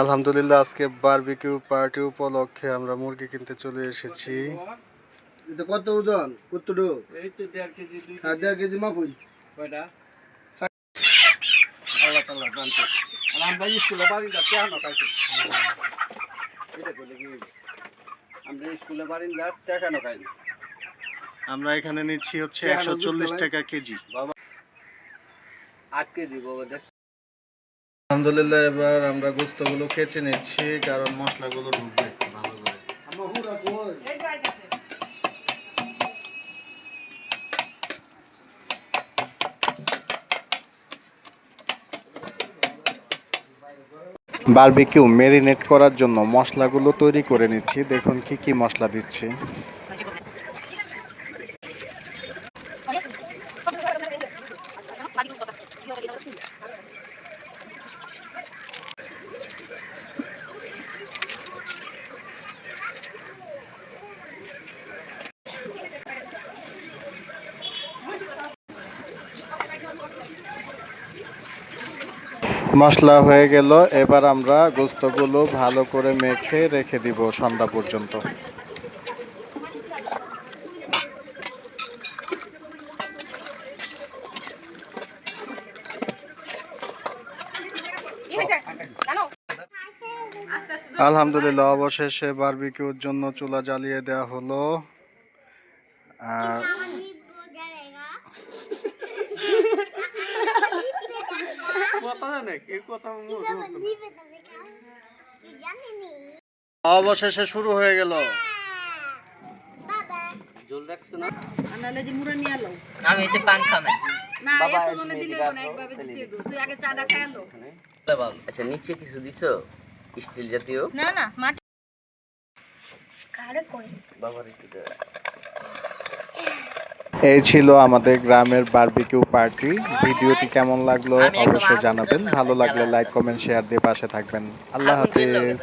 আলহামদুলিল্লাহ আজকে barbecue party উপলক্ষে আমরা মুরগি কিনতে চলে এসেছি। এটা কত ওজন? কত ডোক এই তো দেড় কেজি মাপুই। আমরা এখানে নিচ্ছি হচ্ছে একশো চল্লিশ টাকা কেজি। আট কেজি বাবা দেখ। আলহামদুলিল্লাহ, এবার আমরা গোস্তগুলো কেচে নিচ্ছি, কারণ মশলাগুলো ঢুকবে বারবিকিউ মেরিনেট করার জন্য মশলাগুলো তৈরি করে নিচ্ছি। দেখুন কি কি মশলা দিচ্ছি। মশলা হয়ে গেল। এবার আমরা গোস্তগুলো ভালো করে মেখে রেখে দিব সন্ধ্যা পর্যন্ত। আলহামদুলিল্লাহ, অবশেষে বারবিকিউর জন্য চুলা জ্বালিয়ে দেওয়া হলো। আর আগে চাটা খাই আলো আচ্ছা নিচে কিছু দিছো? স্টিল জাতীয়? না না মাটি। বাবার একটু দে। এই ছিল আমাদের গ্রামের বারবিকিউ পার্টি ভিডিওটি কেমন লাগল অবশ্যই জানাবেন। ভালো লাগলে লাইক কমেন্ট শেয়ার দিয়ে পাশে থাকবেন। আল্লাহ হাফিজ।